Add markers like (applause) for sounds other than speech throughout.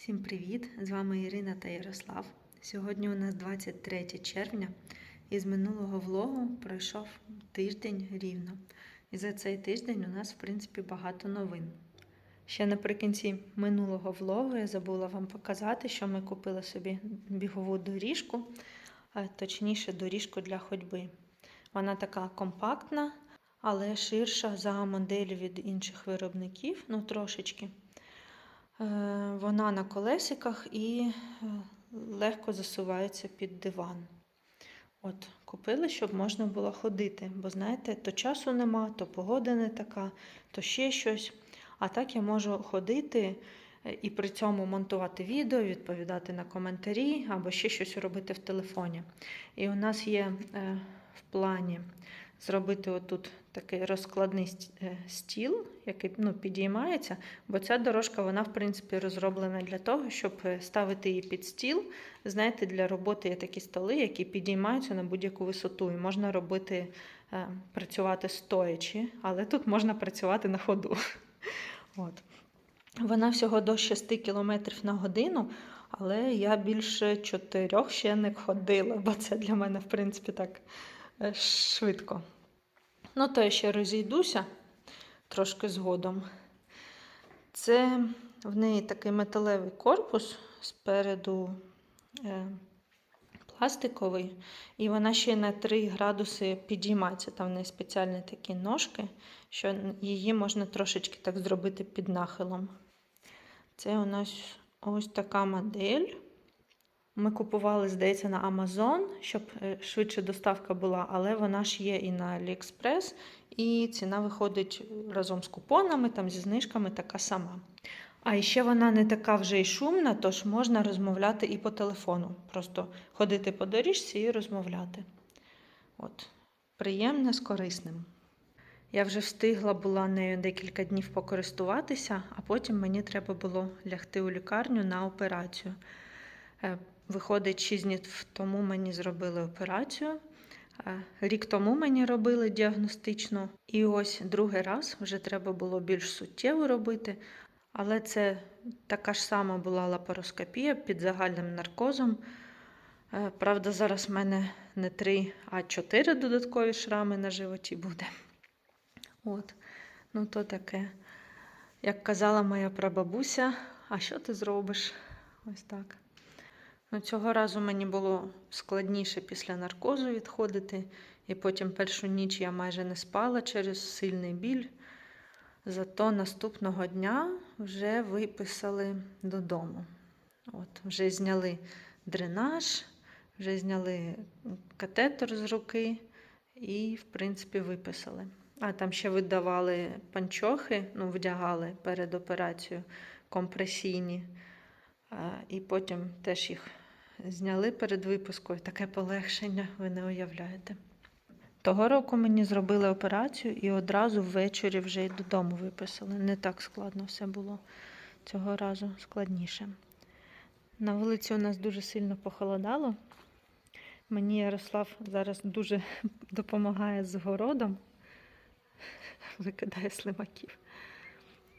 Всім привіт! З вами Ірина та Ярослав. Сьогодні у нас 23 червня, і з минулого влогу пройшов тиждень рівно. І за цей тиждень у нас, в принципі, багато новин. Ще наприкінці минулого влогу я забула вам показати, що ми купили собі бігову доріжку, точніше, доріжку для ходьби. Вона така компактна, але ширша за модель від інших виробників, ну трошечки. Е, Вона на колесиках і е, легко засувається під диван. От, купили, щоб можна було ходити. Бо знаєте, то часу нема, то погода не така, то ще щось. А так я можу ходити е, і при цьому монтувати відео, відповідати на коментарі або ще щось робити в телефоні. І у нас є в плані зробити отут такий розкладний е, стіл, який ну, підіймається, бо ця дорожка, вона, в принципі, розроблена для того, щоб е, ставити її під стіл. Знаєте, для роботи є такі столи, які підіймаються на будь-яку висоту. І можна робити, е, працювати стоячи, але тут можна працювати на ходу. (laughs) От. Вона всього до 6 км на годину, але я більше 4 ще не ходила, бо це для мене, в принципі, так швидко. Ну, то я ще розійдуся трошки згодом. Це в неї такий металевий корпус спереду е, пластиковий, і вона ще на 3 градуси підіймається. Там в неї спеціальні такі ножки, що її можна трошечки так зробити під нахилом. Це у нас ось така модель. Ми купували, здається, на Amazon, щоб е, швидше доставка була, але вона ж є і на AliExpress, і ціна виходить разом з купонами, там зі знижками така сама. А ще вона не така вже й шумна, тож можна розмовляти і по телефону. Просто ходити по доріжці і розмовляти. От. Приємне з корисним. Я вже встигла була нею декілька днів покористуватися, а потім мені треба було лягти у лікарню на операцію. Виходить, 6 днів тому мені зробили операцію. Рік тому мені робили діагностичну. І ось другий раз вже треба було більш суттєво робити. Але це така ж сама була лапароскопія під загальним наркозом. Е, Правда, зараз в мене не 3, а 4 додаткові шрами на животі буде. От, ну то таке. Як казала моя прабабуся, а що ти зробиш? Ось так. Ну, цього разу мені було складніше після наркозу відходити, і потім першу ніч я майже не спала через сильний біль. Зато наступного дня вже виписали додому. От, вже зняли дренаж, вже зняли катетер з руки і, в принципі, виписали. А там ще видавали панчохи, ну, вдягали перед операцією компресійні. І потім теж їх зняли перед випускою. Таке полегшення, ви не уявляєте. Того року мені зробили операцію і одразу ввечері вже й додому виписали. Не так складно все було. Цього разу складніше. На вулиці у нас дуже сильно похолодало. Мені Ярослав зараз дуже (laughs) допомагає з городом, (laughs) викидає слимаків.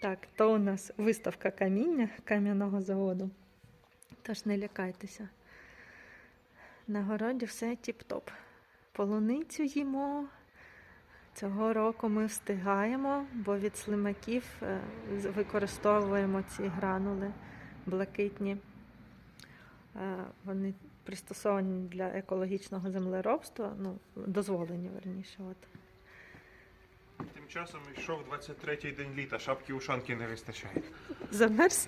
Так, то у нас виставка каміння кам'яного заводу. Тож не лякайтеся. На городі все тіп-топ. Полуницю їмо. Цього року ми встигаємо, бо від слимаків е, використовуємо ці гранули блакитні. Е, Вони пристосовані для екологічного землеробства, ну, дозволені верніше. От. Тим часом йшов 23-й день літа, шапки ушанки не вистачає. Замерз.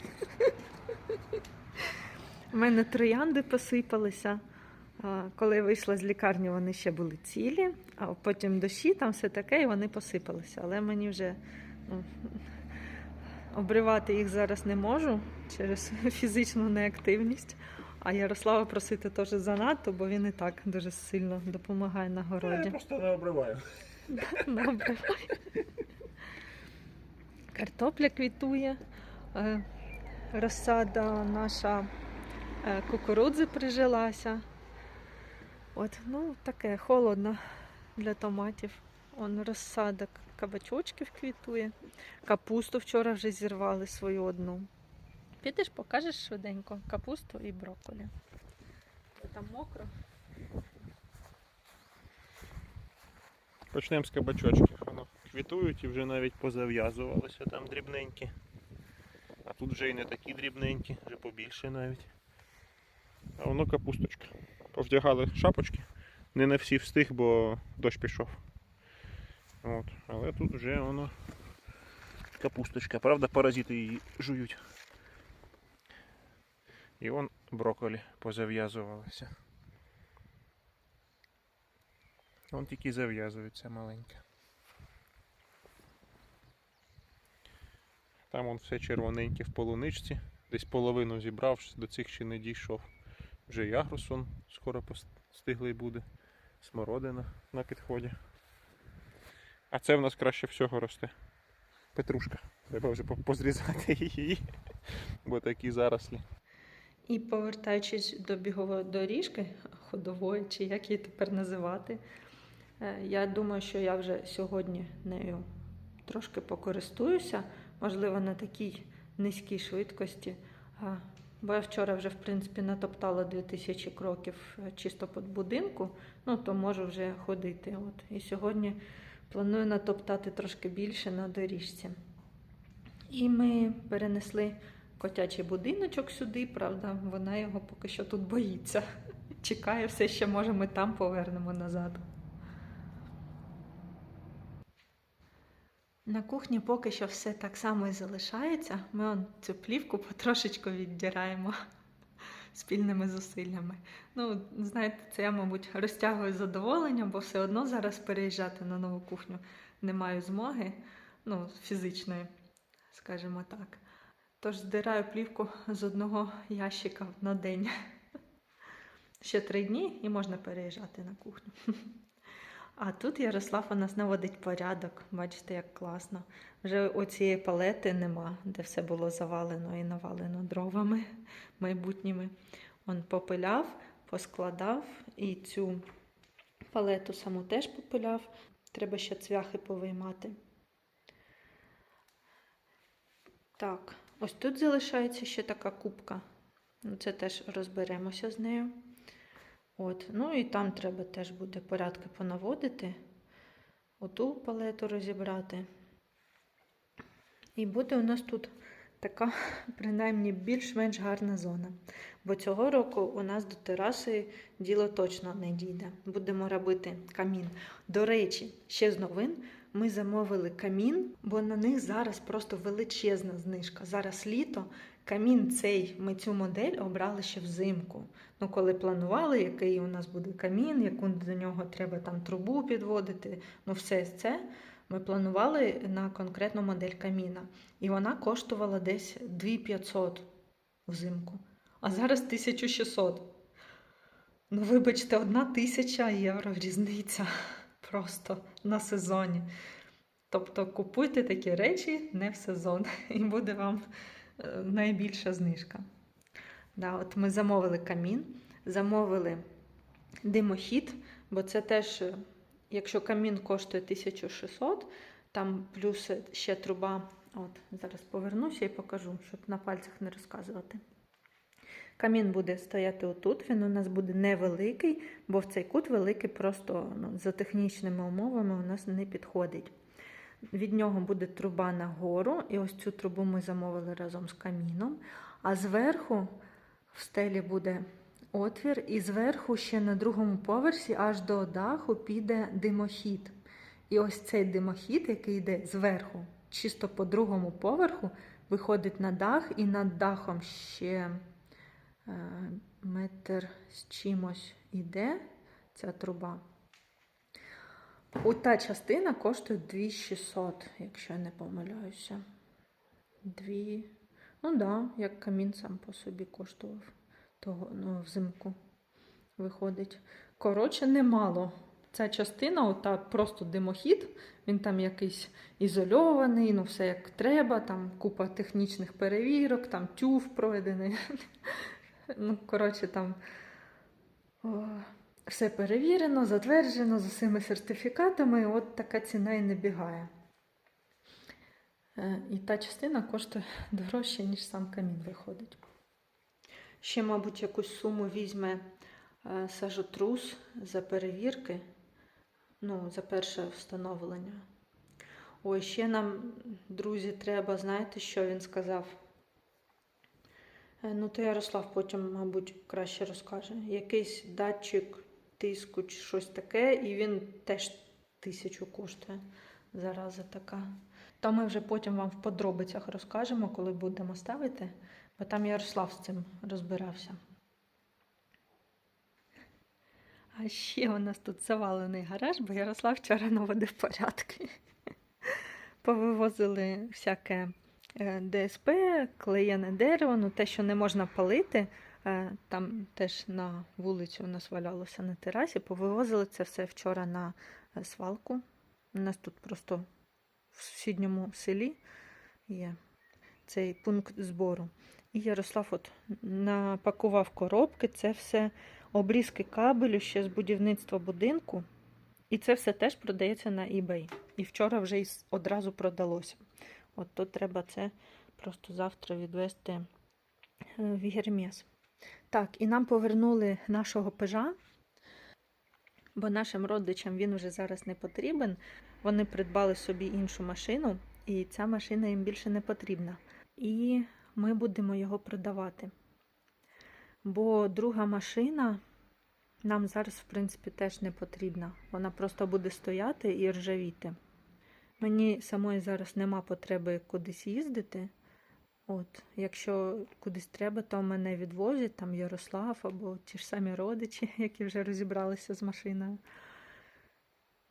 (laughs) У мене троянди посипалися. Коли я вийшла з лікарні, вони ще були цілі, а потім дощі, там все таке, і вони посипалися. Але мені вже ну, обривати їх зараз не можу через (laughs) фізичну неактивність. А Ярослава просити теж занадто, бо він і так дуже сильно допомагає на Я городі. просто не обриваю. (laughs) Не обривай. Картопля квітує, е, розсада наша е, кукурудзи прижилася. От, ну, таке холодно для томатів. Он розсада кабачочків квітує. Капусту вчора вже зірвали свою одну. Підеш, покажеш швиденько капусту і брокколі. Там мокро. Почнемо з кабачочків. Воно квітують і вже навіть позав'язувалися там дрібненькі. А тут вже і не такі дрібненькі, вже побільше навіть. А воно капусточка. Повдягали шапочки. Не на всі встиг, бо дощ пішов. От. Але тут вже воно капусточка. Правда, паразити її жують. І вон брокколі позав'язувалися. Вон тільки зав'язується маленьке. Там вон все червоненьке в полуничці. Десь половину зібрав, до цих ще не дійшов. Вже і скоро постиглий буде. Смородина на підході. А це в нас краще всього росте. Петрушка. Треба вже позрізати її, (laughs) бо такі зарослі. І повертаючись до бігової доріжки, ходової, чи як її тепер називати, е, я думаю, що я вже сьогодні нею трошки покористуюся, можливо, на такій низькій швидкості. Бо я вчора вже, в принципі, натоптала 2000 кроків е, чисто під будинку, ну то можу вже ходити. От. І сьогодні планую натоптати трошки більше на доріжці. І ми перенесли котячий будиночок сюди, правда, вона його поки що тут боїться. (laughs) Чекає все, що може, ми там повернемо назад. На кухні поки що все так само і залишається. Ми он цю плівку потрошечку віддираємо (laughs) спільними зусиллями. Ну, знаєте, це я, мабуть, розтягую задоволення, бо все одно зараз переїжджати на нову кухню не маю змоги, ну, фізичної, скажімо так. Тож здираю плівку з одного ящика на день. (laughs) Ще три дні і можна переїжджати на кухню. (laughs) А тут Ярослав у нас наводить порядок. Бачите, як класно. Вже оцієї палети нема, де все було завалено і навалено дровами (laughs) майбутніми. Он попиляв, поскладав і цю палету саму теж попиляв. Треба ще цвяхи повиймати. Так, ось тут залишається ще така кубка. Ну, Це теж розберемося з нею. От. Ну і там треба теж буде порядки понаводити. Оту палету розібрати. І буде у нас тут така, (laughs) принаймні, більш-менш гарна зона. Бо цього року у нас до тераси діло точно не дійде. Будемо робити камін. До речі, ще з новин ми замовили камін, бо на них зараз просто величезна знижка. Зараз літо. Камін цей, ми цю модель обрали ще взимку. Ну, коли планували, який у нас буде камін, яку до нього треба там трубу підводити, ну все це. Ми планували на конкретну модель каміна. І вона коштувала десь 2500 взимку. А зараз 1600. Ну, вибачте, одна тисяча євро різниця просто на сезоні. Тобто купуйте такі речі не в сезон, (laughs) і буде вам е, найбільша знижка. Да, от ми замовили камін, замовили димохід, бо це теж, е, якщо камін коштує 1600, там плюс ще труба. От, зараз повернуся і покажу, щоб на пальцях не розказувати. Камін буде стояти отут, він у нас буде невеликий, бо в цей кут великий просто ну, за технічними умовами у нас не підходить. Від нього буде труба нагору, і ось цю трубу ми замовили разом з каміном. А зверху в стелі буде отвір, і зверху ще на другому поверсі, аж до даху, піде димохід. І ось цей димохід, який йде зверху, чисто по другому поверху, виходить на дах, і над дахом ще метр з чимось іде ця труба. Ота частина коштує 2600, якщо я не помиляюся. Дві. Ну да, як камін сам по собі коштував того ну, взимку. Виходить. Коротше, немало. Ця частина, ота просто димохід, він там якийсь ізольований, ну все як треба, там купа технічних перевірок, там тюф пройдений. Ну, коротше, там о, все перевірено, затверджено з усіма сертифікатами, і от така ціна і не бігає. Е, І та частина коштує дорожче, ніж сам камін виходить. Ще, мабуть, якусь суму візьме е, сажотрус за перевірки, ну, за перше встановлення. Ой, ще нам, друзі, треба, знаєте, що він сказав? Е, Ну, то Ярослав потім, мабуть, краще розкаже. Якийсь датчик тиску чи щось таке, і він теж тисячу коштує. Зараза така. То ми вже потім вам в подробицях розкажемо, коли будемо ставити, бо там Ярослав з цим розбирався. А ще у нас тут завалений гараж, бо Ярослав вчора наводив порядки. (laughs) Повивозили всяке ДСП, клеєне дерево, ну те, що не можна палити. е, Там теж на вулицю у нас валялося на терасі. Повивозили це все вчора на е, свалку. У нас тут просто в сусідньому селі є цей пункт збору. І Ярослав от напакував коробки, це все обрізки кабелю ще з будівництва будинку. І це все теж продається на eBay. І вчора вже одразу продалося. От тут треба це просто завтра відвести е, в Гермес. Так, і нам повернули нашого пежа, бо нашим родичам він вже зараз не потрібен. Вони придбали собі іншу машину, і ця машина їм більше не потрібна. І ми будемо його продавати. Бо друга машина нам зараз, в принципі, теж не потрібна. Вона просто буде стояти і ржавіти. Мені самої зараз нема потреби кудись їздити. От, якщо кудись треба, то мене відвозять там Ярослав або ті ж самі родичі, (laughs) які вже розібралися з машиною.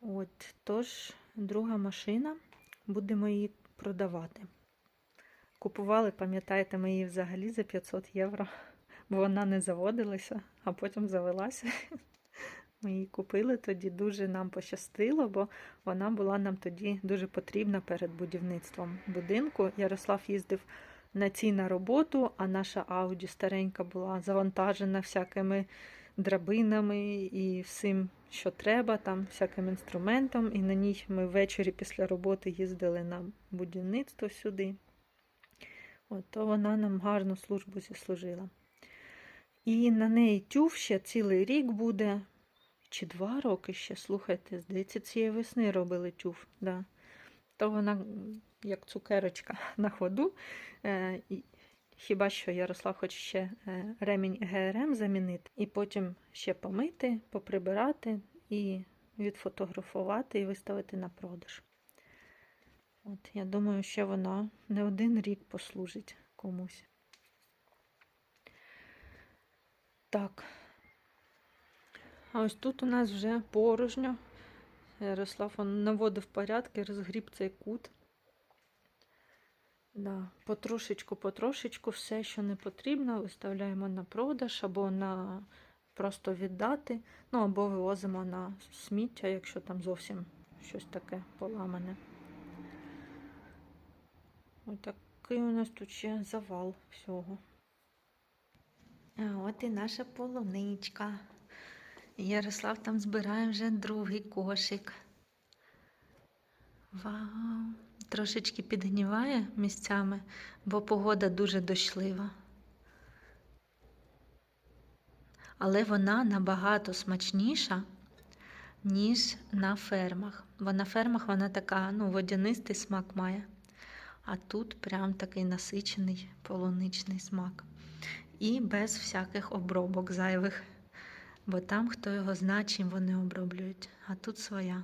От, тож, друга машина, будемо її продавати. Купували, пам'ятаєте, ми її взагалі за 500 євро, бо вона не заводилася, а потім завелася. (laughs) Ми її купили тоді, дуже нам пощастило, бо вона була нам тоді дуже потрібна перед будівництвом будинку. Ярослав їздив на цій на роботу, а наша Ауді старенька була завантажена всякими драбинами і всім, що треба, там, всяким інструментом. І на ній ми ввечері після роботи їздили на будівництво сюди. От, то вона нам гарну службу зіслужила. І на неї тюф ще цілий рік буде, чи два роки ще, слухайте, здається, цієї весни робили тюф. Да. То вона як цукерочка (laughs) на ходу. Е, Хіба що Ярослав хоче ще е, ремінь ГРМ замінити, і потім ще помити, поприбирати і відфотографувати і виставити на продаж. От, я думаю, що вона не один рік послужить комусь. Так. А ось тут у нас вже порожньо. Ярослав наводив порядки, розгріб цей кут. Да, потрошечку, потрошечку все, що не потрібно, виставляємо на продаж або на просто віддати, ну або вивозимо на сміття, якщо там зовсім щось таке поламане. Ось такий у нас тут ще завал всього. А от і наша полуничка. Ярослав там збирає вже другий кошик. Вау! Трошечки підгніває місцями, бо погода дуже дощлива. Але вона набагато смачніша, ніж на фермах. Бо на фермах вона така, ну, водянистий смак має. А тут прям такий насичений полуничний смак. І без всяких обробок зайвих. Бо там хто його зна, чим вони оброблюють, а тут своя.